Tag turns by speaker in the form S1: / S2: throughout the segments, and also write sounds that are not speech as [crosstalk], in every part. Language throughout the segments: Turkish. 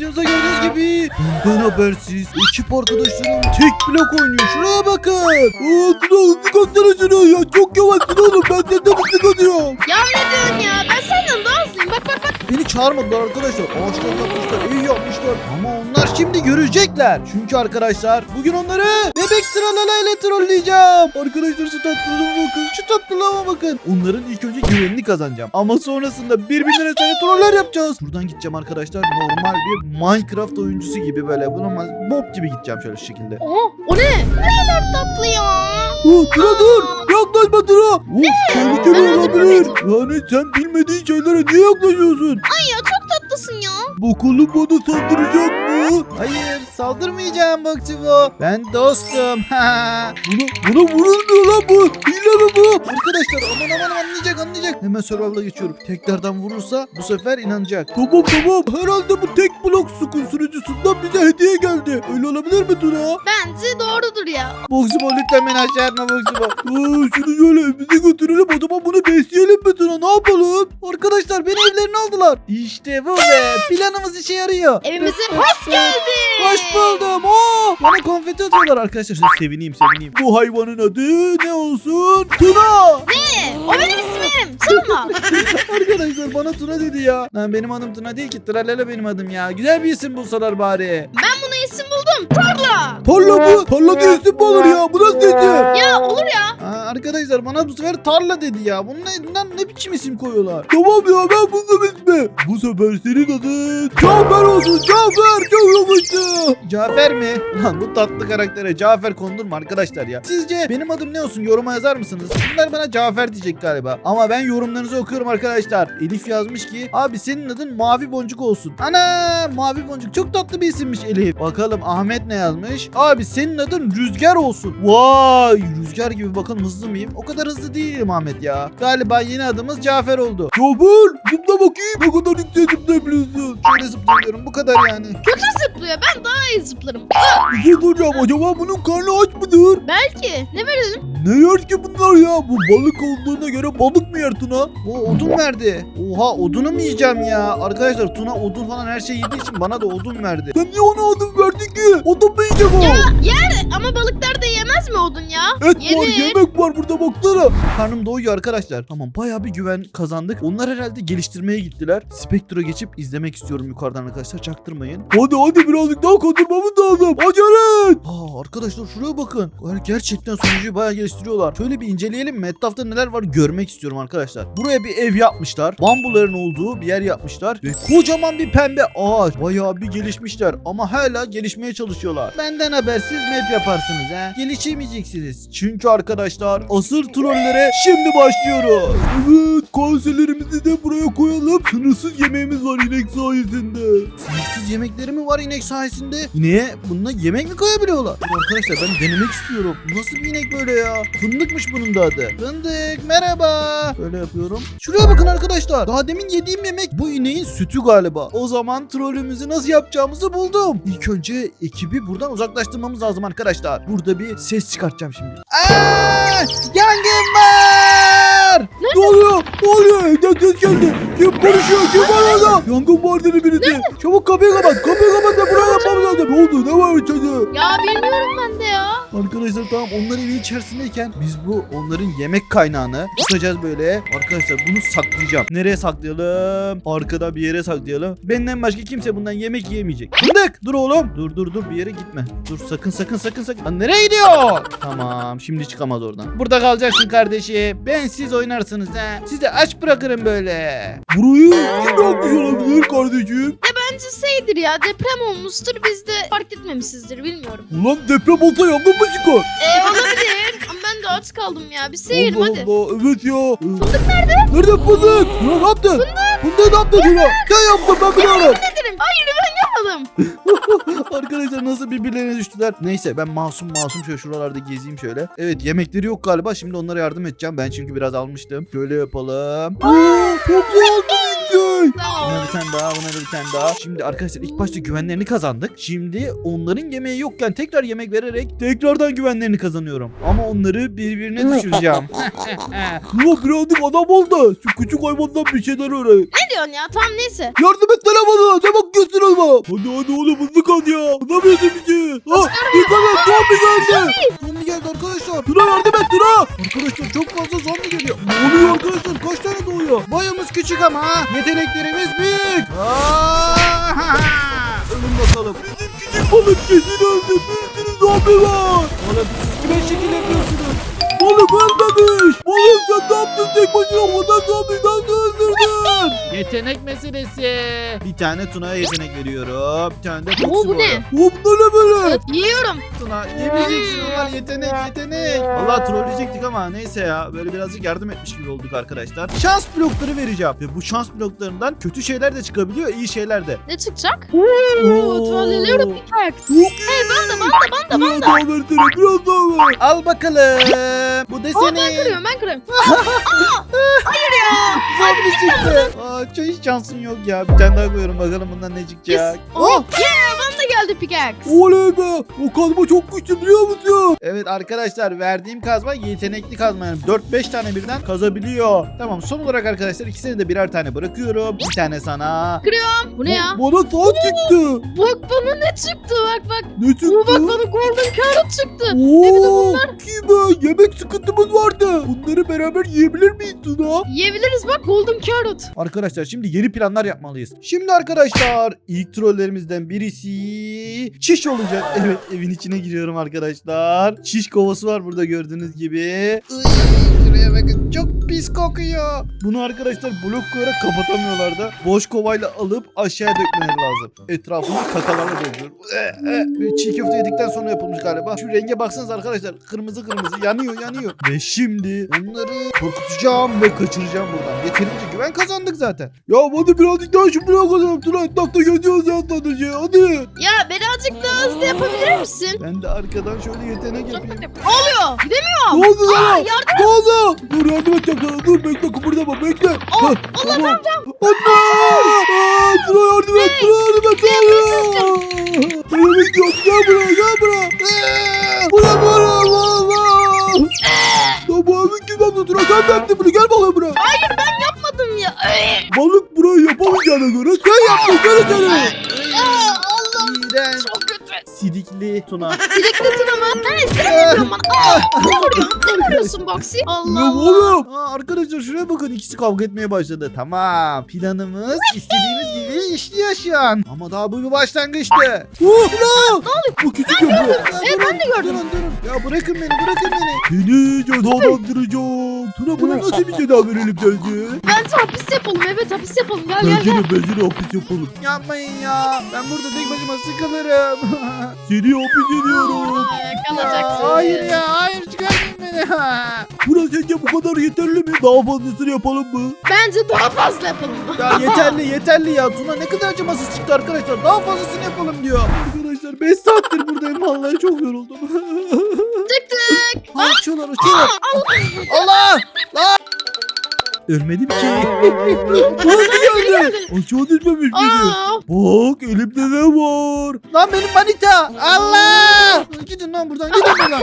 S1: videomuzda gördüğünüz gibi benden habersiz ekip arkadaşlarım tek blok oynuyor. Şuraya bakın. Aa Tuna hızlı katsana şunu ya. Çok yavaşsın oğlum. Ben senden hızlı katıyorum.
S2: Ya ne diyorsun ya? Ben senden daha hızlıyım. Bak bak bak.
S1: Beni çağırmadılar arkadaşlar. Ağaçlar kapmışlar, iyi yapmışlar. Ama onlar şimdi görecekler. Çünkü arkadaşlar bugün onları bebek tralalayla trolleyeceğim. Arkadaşlar şu tatlılığıma bakın. Şu tatlılığıma bakın. Onların ilk önce güvenini kazanacağım. Ama sonrasında birbirine tane troller yapacağız. Buradan gideceğim arkadaşlar. Normal bir Minecraft oyuncusu gibi böyle. Buna mob gibi gideceğim şöyle şu şekilde.
S2: Oha o ne? Ne kadar tatlı ya.
S1: Oh, Tuna dur. Yaklaşma Tuna. Oh, tehlikeli olabilir. Yani sen bilmediğin şeylere niye yaklaşıyorsun?
S2: Ay ya çok tatlısın ya.
S1: Bakalım bana saldıracak mı? Hayır saldırmayacağım Bakçıvo. Ben dostum. [laughs] buna, buna vurulmuyor lan bu. Hile mi bu? Arkadaşlar aman aman anlayacak anlayacak. Hemen survival'a geçiyorum. Tekrardan vurursa bu sefer inanacak. Tamam tamam. Herhalde bu tek blok sukun sürücüsünden bize hediye geldi. Öyle olabilir mi Tuna?
S2: Bence doğrudur ya.
S1: Boksibo lütfen beni aşağı atma Boksibo. Aa, şunu şöyle evimize götürelim o zaman bunu besleyelim mi Tuna ne yapalım? Arkadaşlar beni evlerine aldılar. İşte bu be planımız işe yarıyor.
S2: Evimize hoş geldin.
S1: Hoş buldum. Oo, bana konfeti atıyorlar arkadaşlar. Şöyle sevineyim sevineyim. Bu hayvanın adı ne olsun? Tuna.
S2: Ne? O benim ismim. Çalma. [laughs]
S1: Arkadaşlar bana Tuna dedi ya. Lan benim adım Tuna değil ki. Tralala benim adım ya. Güzel bir isim bulsalar bari.
S2: ben buna isim buldum. Tarla.
S1: Tarla mı? Tarla diye isim mi olur ya? Bu nasıl isim?
S2: Ya olur ya.
S1: Arkadaşlar bana bu sefer tarla dedi ya. Bunun lan ne biçim isim koyuyorlar? Tamam ya ben buldum ismi. Bu sefer senin adın Cafer olsun. Cafer çok yakıştı. Cafer mi? Lan bu tatlı karaktere Cafer kondur mu arkadaşlar ya? Sizce benim adım ne olsun? Yoruma yazar mısınız? Bunlar bana Cafer diyecek galiba. Ama ben yorumlarınızı okuyorum arkadaşlar. Elif yazmış ki abi senin adın Mavi Boncuk olsun. Ana Mavi Boncuk çok tatlı bir isimmiş Elif. Bakalım Ahmet ne yazmış? Abi senin adın Rüzgar olsun. Vay Rüzgar gibi bakın hızlı mıyım? O kadar hızlı değilim Ahmet ya. Galiba yeni adımız Cafer oldu. Cafer zıpla bakayım. Ne kadar yükseğe zıplayabiliyorsun. Şöyle zıplıyorum bu kadar yani.
S2: Kötü zıplıyor. Ben daha iyi zıplarım.
S1: Bir şey soracağım acaba bunun karnı aç mıdır?
S2: Belki. Ne verelim?
S1: Ne yer ki bunlar ya? Bu balık olduğuna göre balık mı yer Tuna? O odun verdi. Oha odunu mu yiyeceğim ya? Arkadaşlar Tuna odun falan her şey yediği için bana da odun verdi. Sen niye ona odun verdin ki? Odun mu yiyecek o?
S2: Yer ama balıklar da yemez mi odun ya?
S1: Et var, yemek var burada baksana. Karnım doyuyor arkadaşlar. Tamam bayağı bir güven kazandık. Onlar herhalde geliştirmeye gittiler. Spectre'a geçip izlemek istiyorum yukarıdan arkadaşlar. Çaktırmayın. Hadi hadi birazcık daha kazırmamız lazım. Acele. Aa arkadaşlar şuraya bakın. Gerçekten sonucu bayağı geliştiriyorlar. Şöyle bir inceleyelim mi? Neler var görmek istiyorum arkadaşlar. Buraya bir ev yapmışlar. Bambuların olduğu bir yer yapmışlar. Ve kocaman bir pembe ağaç. Bayağı bir gelişmişler. Ama hala gelişmeye çalışıyorlar. Benden habersiz map yaparsınız he. Gelişemeyeceksiniz. Çünkü arkadaşlar asır trollere şimdi başlıyoruz. Evet kanserlerimizi de buraya koyalım. Sınırsız yemeğimiz var inek sayesinde. Sınırsız yemekleri mi var inek sayesinde? İneğe bununla yemek mi koyabiliyorlar? Arkadaşlar ben denemek istiyorum. Nasıl bir inek böyle ya? Fındıkmış bunun da adı. Fındık merhaba. Böyle yapıyorum. Şuraya bakın arkadaşlar. Daha demin yediğim yemek bu ineğin sütü galiba. O zaman trollümüzü nasıl yapacağımızı buldum. İlk önce ekibi buradan uzaklaştırmamız lazım arkadaşlar. Burada bir ses çıkartacağım şimdi. Aa! Yangın var! Ne oluyor? Ne oluyor? Evden ses geldi. Kim konuşuyor? Kim var orada? Yangın var dedi birisi. Çabuk kapıyı kapat. Kapıyı kapat da buraya yapmamız lazım. Ne oldu? Ne var içeride?
S2: Ya bilmiyorum ben de ya.
S1: Arkadaşlar tamam onlar evin içerisindeyken biz bu onların yemek kaynağını tutacağız böyle. Arkadaşlar bunu saklayacağım. Nereye saklayalım? Arkada bir yere saklayalım. Benden başka kimse bundan yemek yiyemeyecek. Fındık dur oğlum. Dur dur dur bir yere gitme. Dur sakın sakın sakın sakın. Lan nereye gidiyor? Tamam şimdi çıkamaz oradan. Burada kalacaksın kardeşim. Ben siz oynarsınız ha. Sizi aç bırakırım böyle. Burayı kim yapmış olabilir kardeşim?
S2: Bence şeydir ya deprem olmuştur biz de fark etmemişizdir bilmiyorum.
S1: Ulan deprem olsa yangın mı çıkar?
S2: Ee, olabilir ama ben de aç kaldım ya bir seyir
S1: Allah
S2: hadi.
S1: Allah evet ya. Fındık nerede? Nerede fındık? Ya ne yaptın? Fındık. Fındık ne yaptın Tuna? Sen yaptın ben biliyorum.
S2: Ne derim? Hayır ben yapmadım. [laughs]
S1: Arkadaşlar nasıl birbirlerine düştüler. Neyse ben masum masum şöyle şuralarda gezeyim şöyle. Evet yemekleri yok galiba. Şimdi onlara yardım edeceğim. Ben çünkü biraz almıştım. Şöyle yapalım. Aa, çok güzel. Bunları bir tane daha buna da bir tane daha. Şimdi arkadaşlar ilk başta güvenlerini kazandık. Şimdi onların yemeği yokken tekrar yemek vererek tekrardan güvenlerini kazanıyorum. Ama onları birbirine düşüreceğim. [laughs]
S3: Ulan birazcık adam ol da şu küçük hayvandan bir şeyler öğren.
S2: Ne diyorsun ya? Tamam neyse.
S3: Yardım et lan bana. Ne bakıyorsun ama? Hadi hadi oğlum hızlı kal ya. Ne yapıyorsun bizi? Ha? Dikkat et. Zombi geldi.
S1: Zombi geldi arkadaşlar.
S3: Tuna yardım et Tuna.
S1: Arkadaşlar çok fazla zombi geliyor.
S3: Ne oluyor arkadaşlar? Kaç tane doğuyor?
S1: Boyumuz küçük ama yeteneklerimiz büyük. Aa! Ölün bakalım.
S3: Bizim küçük balık kesin öldü. Bir sürü zombi var.
S1: Oğlum siz kime şekil yapıyorsunuz?
S3: Balık ölmemiş. Balık sen ne yaptın tek başına? O kadar zombi nasıl öldürdün?
S4: Yetenek meselesi.
S1: Bir tane Tuna'ya yetenek veriyorum. Bir tane de
S2: Oo
S1: Fox'u
S2: bu ne?
S3: Hop ne ne böyle?
S2: Evet, yiyorum.
S1: Tuna yemeyeceksin onlar yetenek yetenek. Allah trolleyecektik ama neyse ya. Böyle birazcık yardım etmiş gibi olduk arkadaşlar. Şans blokları vereceğim. Ve bu şans bloklarından kötü şeyler de çıkabiliyor iyi şeyler de.
S2: Ne çıkacak?
S3: Oo.
S2: Oo, trolleliyorum.
S3: Çok iyi.
S2: Hey banda banda banda
S3: Biraz
S2: banda.
S3: daha versene biraz daha ver.
S1: Al bakalım. Bu da
S2: Aa ben
S1: senin.
S2: kırıyorum ben kırıyorum. [laughs]
S1: Zombi çıktı. Aa, çok hiç şansın yok ya. Bir tane daha koyuyorum bakalım bundan ne çıkacak.
S2: Oh yeah geldi pickaxe.
S3: Oley be. O kazma çok güçlü biliyor musun?
S1: Evet arkadaşlar verdiğim kazma yetenekli kazma yani 4-5 tane birden kazabiliyor. Tamam son olarak arkadaşlar ikisine de birer tane bırakıyorum. Bir tane sana.
S2: Bu ne ya?
S3: Bana saat çıktı.
S2: Bak bana ne çıktı bak bak.
S3: Ne çıktı?
S2: bak bana golden carrot çıktı.
S3: Oo, Kime? Yemek sıkıntımız vardı. Bunları beraber yiyebilir miyiz Tuna?
S2: Yiyebiliriz bak golden carrot.
S1: Arkadaşlar şimdi yeni planlar yapmalıyız. Şimdi arkadaşlar ilk trollerimizden birisi çiş olacak. Evet evin içine giriyorum arkadaşlar. Çiş kovası var burada gördüğünüz gibi. Şuraya bakın çok pis kokuyor. Bunu arkadaşlar blok koyarak kapatamıyorlar da. Boş kovayla alıp aşağıya dökmeleri lazım. Etrafını kakalarla dolduruyorum. Böyle Çiğ köfte yedikten sonra yapılmış galiba. Şu renge baksanız arkadaşlar. Kırmızı kırmızı yanıyor yanıyor. Ve şimdi onları korkutacağım ve kaçıracağım buradan. Yeterince güven kazandık zaten.
S3: Ya hadi birazcık daha şu bloğa kazanalım Tuna. Etrafta geziyoruz ya sadece. Hadi.
S2: Ya birazcık daha hızlı yapabilir misin?
S1: Ben de arkadan şöyle yetenek yapayım.
S2: Ne oluyor?
S3: Ne
S2: Gidemiyorum.
S3: oldu
S2: Aa
S3: sana?
S2: yardım.
S3: Ne oldu? Dur yardım edeceğim sana. Dur bekle kıpırdama bekle.
S2: Aa,
S3: Hah,
S2: Allah
S3: tamam. Anne! Aa, Tuna yardım et. Tuna yardım et. Tuna gidiyorum. Gel buraya gel buraya. Ee, Buraya buraya. Allah. Ya bu evin kim yaptı Tuna? Sen mi yaptın bunu? Gel bakayım buraya.
S2: Yapmadım ya. Ay,
S3: Balık burayı yapamayacağına göre sen yaptın. Gel seni.
S2: Aa, Çok kötü.
S1: Sidikli Tuna. [laughs]
S2: Silekli tırama. Nereye silekliyorum bana? Aa, ne vuruyorsun? Ne vuruyorsun Boxy?
S3: Ne
S2: Allah Allah.
S3: oğlum?
S1: Aa, arkadaşlar şuraya bakın ikisi kavga etmeye başladı. Tamam planımız istediğimiz gibi işliyor şu an. Ama daha bu bir başlangıçtı.
S3: Oh, Tuna. Bu küçük yapıyor.
S2: Evet ben de gördüm.
S1: Durun durun. Ya bırakın beni bırakın beni.
S3: Seni cezalandıracağım. Tuna buna nasıl bir ceza verelim sence?
S2: Bence hapis yapalım. Evet hapis yapalım. Gel gel
S3: Bence
S2: gel.
S3: de bence de hapis yapalım.
S1: Yapmayın ya. Ben burada tek başıma sıkılırım. [laughs]
S3: Seni hapis ediyorum.
S2: Yakalayacaksın.
S1: Ya, hayır ya hayır çıkarmayın beni. [laughs]
S3: Buna sence bu kadar yeterli mi? Daha fazlasını yapalım mı?
S2: Bence daha fazla yapalım.
S1: ya yeterli yeterli ya. Tuna ne kadar acımasız çıktı arkadaşlar. Daha fazlasını yapalım diyor.
S3: Arkadaşlar 5 saattir buradayım. Vallahi çok yoruldum.
S2: Tık tık.
S1: Ha, uçuyorlar uçuyorlar. Allah.
S3: Ölmedim ki. Hadi geldi. Aşağı düşmemiş miydi?
S2: Aa, [laughs]
S3: Bak elimde ne var?
S1: Lan benim manita. Allah. Gidin lan buradan gidin buradan. [laughs]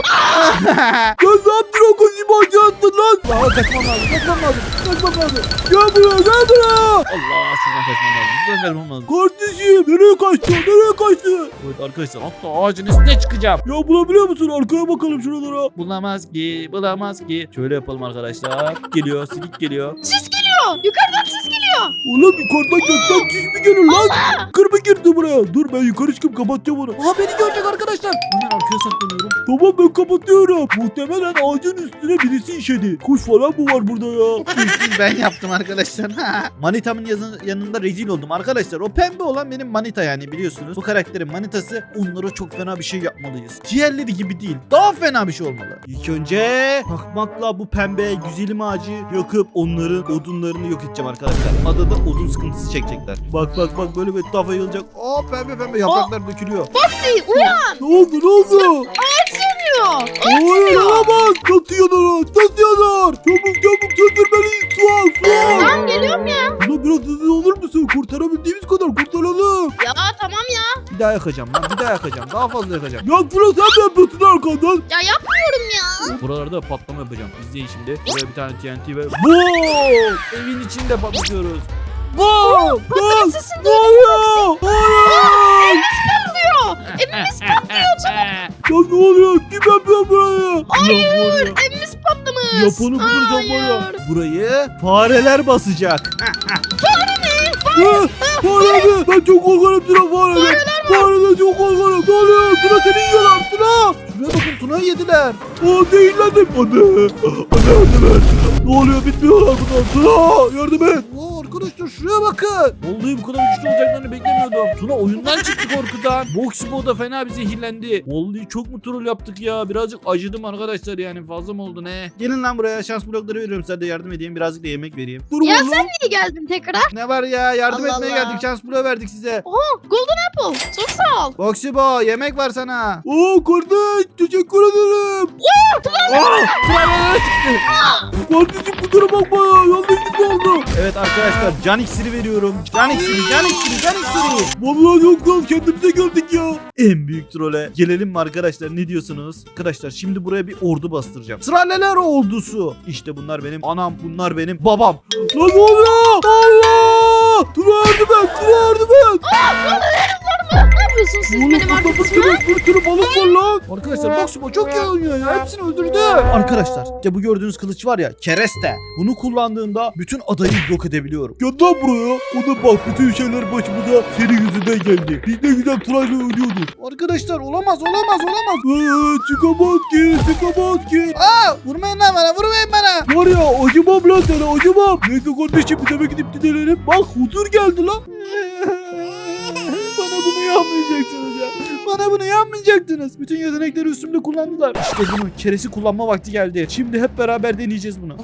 S3: Sen ne yaptın o kızımı aşağı attın lan?
S1: ya kaçmam lazım kaçmam lazım. Kaçmam lazım.
S3: Gel buraya gel buraya.
S1: Allah şuradan kaçmam lazım. Şuradan kaçmam lazım.
S3: Kardeşim nereye kaçtın? Nereye kaçtın?
S1: Evet arkadaşlar hatta ağacın üstüne çıkacağım.
S3: Ya bulabiliyor musun? Arkaya bakalım şuralara.
S1: Bulamaz ki bulamaz ki. Şöyle yapalım arkadaşlar. Geliyor silik geliyor.
S2: Sis geliyor. Yukarıdan sis geliyor.
S3: Ulan yukarıdan gökten çiz mi gelir lan? Kırmı girdi buraya. Dur ben yukarı çıkıp kapatacağım onu.
S1: Aa beni görecek arkadaşlar. Hemen arkaya saklanıyorum.
S3: Tamam ben kapatıyorum. Muhtemelen ağacın üstüne birisi işedi. Kuş falan mı var burada ya? [laughs]
S1: ben yaptım arkadaşlar. [laughs] Manitamın yazın- yanında rezil oldum arkadaşlar. O pembe olan benim manita yani biliyorsunuz. Bu karakterin manitası. Onlara çok fena bir şey yapmalıyız. Diğerleri gibi değil. Daha fena bir şey olmalı. İlk önce takmakla bu pembe güzelim ağacı yakıp onların odunlarını yok edeceğim arkadaşlar. Adada odun sıkıntısı çekecekler. Bak bak bak böyle bir etrafa yayılacak. Aa pembe pembe yapraklar dökülüyor.
S2: Boxy uyan.
S3: Ne oldu ne oldu?
S2: Ağaç yanıyor. yanıyor.
S3: Hayır olamaz. Nasıl yanar? Nasıl yanar? Çabuk çabuk söndürmeliyiz. Su al su al.
S2: Tamam geliyorum ya.
S3: Buna biraz hızlı olur musun? Kurtarabildiğimiz kadar kurtaralım.
S2: Ya tamam ya.
S1: Bir daha yakacağım lan bir daha yakacağım. Daha fazla yakacağım.
S3: Ya Fırat sen mi yapıyorsun arkandan?
S2: Ya yapmıyorum ya.
S1: Buralarda patlama yapacağım. İzleyin şimdi. Buraya bir tane TNT ve [laughs] BOOM! Evin içinde patlatıyoruz. BOOM!
S3: Lan
S2: Sesin
S3: ne oluyor? Hayır.
S2: Evimiz patlıyor çabuk.
S3: Ya ne oluyor? Kim yapıyor burayı?
S2: Hayır. Evimiz patlamış.
S3: Yapanı bulursan var ya.
S2: Hayır.
S1: Burayı fareler basacak.
S3: Ha, Fare mi? Ben çok korkarım Tuna fareden. Fareden çok korkarım. Ne oluyor? Tuna seni yiyorlar Tuna.
S1: Şuraya bakın Tuna'yı yediler.
S3: Aa zehirlendim. Anne. Anne yardım et. Ne oluyor? Bitmiyorlar bunlar. Tuna yardım et.
S1: Oo, arkadaşlar şuraya bakın. Vallahi bu kadar güçlü olacaklarını beklemiyordum. Tuna oyundan çıktı [laughs] korkudan. Boxibo da fena bir zehirlendi. Vallahi çok mu troll yaptık ya. Birazcık acıdım arkadaşlar yani. Fazla mı oldu ne? Gelin lan buraya şans blokları veriyorum size de yardım edeyim. Birazcık da yemek vereyim.
S3: Dur
S2: Ya
S3: oğlum.
S2: sen niye geldin tekrar?
S1: Ne var ya yardım
S2: Allah
S1: etmeye
S2: Allah.
S1: geldik. Şans bloğu verdik size.
S2: Oha Golden Apple. Çok sağ ol.
S1: Boxibo yemek var sana.
S3: Aa kardeş teşekkür ederim.
S1: Aa, Tuna'ya çıktı.
S3: Kardeşim kusura bakma ya. Yanlışlıkla oldu.
S1: Evet arkadaşlar can iksiri veriyorum. Can iksiri, can iksiri, can iksiri.
S3: Vallahi yok lan kendimize geldik ya.
S1: En büyük trole gelelim mi arkadaşlar ne diyorsunuz? Arkadaşlar şimdi buraya bir ordu bastıracağım. Sıraleler ordusu. İşte bunlar benim anam, bunlar benim babam.
S3: Lan ne oluyor? Allah! Tuna yardım et. Tuna yardım et.
S2: Ne yapıyorsunuz siz
S3: Oğlum
S2: benim
S3: burada bir
S2: arkadaşıma?
S3: sürü, bir sürü balık var lan.
S1: Arkadaşlar Boximo çok iyi oynuyor ya. Hepsini öldürdü. Arkadaşlar işte bu gördüğünüz kılıç var ya kereste. Bunu kullandığımda bütün adayı yok edebiliyorum.
S3: Gel lan buraya. O da bak bütün şeyler başımıza senin yüzünden geldi. Biz ne güzel Tuna'yla oynuyorduk.
S1: Arkadaşlar olamaz olamaz olamaz.
S3: Eee çıkamaz ki çıkamaz ki.
S1: Aa vurmayın lan bana vurmayın bana.
S3: Var ya acımam lan sana acımam. Neyse kardeşim bir eve gidip gidelim. Bak huzur geldi lan. [laughs]
S1: Yapmayacaksınız ya. Bana bunu yapmayacaktınız. Bütün yetenekleri üstümde kullandılar. İşte bunu keresi kullanma vakti geldi. Şimdi hep beraber deneyeceğiz bunu.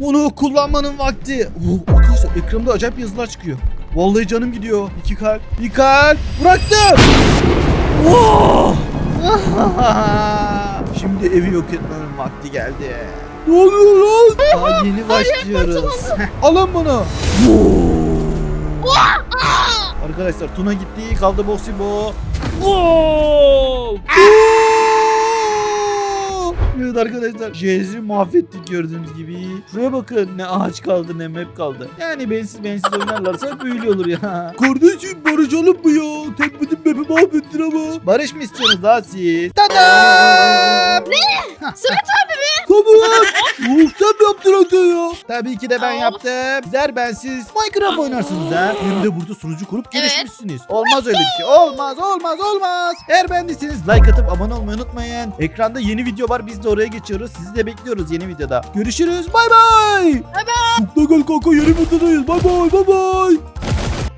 S1: Bunu kullanmanın vakti. Oo, arkadaşlar ekranda acayip yazılar çıkıyor. Vallahi canım gidiyor. İki kalp. Bir kalp. Bıraktım. Oo! Şimdi evi yok etmenin vakti geldi.
S3: Ne oluyor lan?
S1: Daha yeni başlıyoruz. Alın bunu. Arkadaşlar Tuna gitti. Kaldı Boksibo. Evet arkadaşlar Jez'i mahvettik gördüğünüz gibi. Şuraya bakın ne ağaç kaldı ne map kaldı. Yani bensiz bensiz oynarlarsa böyle olur ya.
S3: Kardeşim barışalım mı ya? Sen bizim bebi mahvettin ama.
S1: Barış mı istiyorsunuz daha siz? Tadam!
S2: Sıra
S3: Tamam. Uf sen mi yaptın Hakan ya?
S1: Tabii ki de ben
S2: Of.
S1: yaptım. Sizler bensiz Minecraft oynarsınız ha. Hem de burada sunucu kurup
S2: Evet.
S1: gelişmişsiniz. Olmaz öyle bir şey. Olmaz olmaz olmaz. Eğer beğendiyseniz like atıp abone olmayı unutmayın. Ekranda yeni video var. Biz de oraya geçiyoruz. Sizi de bekliyoruz yeni videoda. Görüşürüz. Bay bay.
S3: Mutlu gel kanka yeni videodayız. Bay bay bay bay.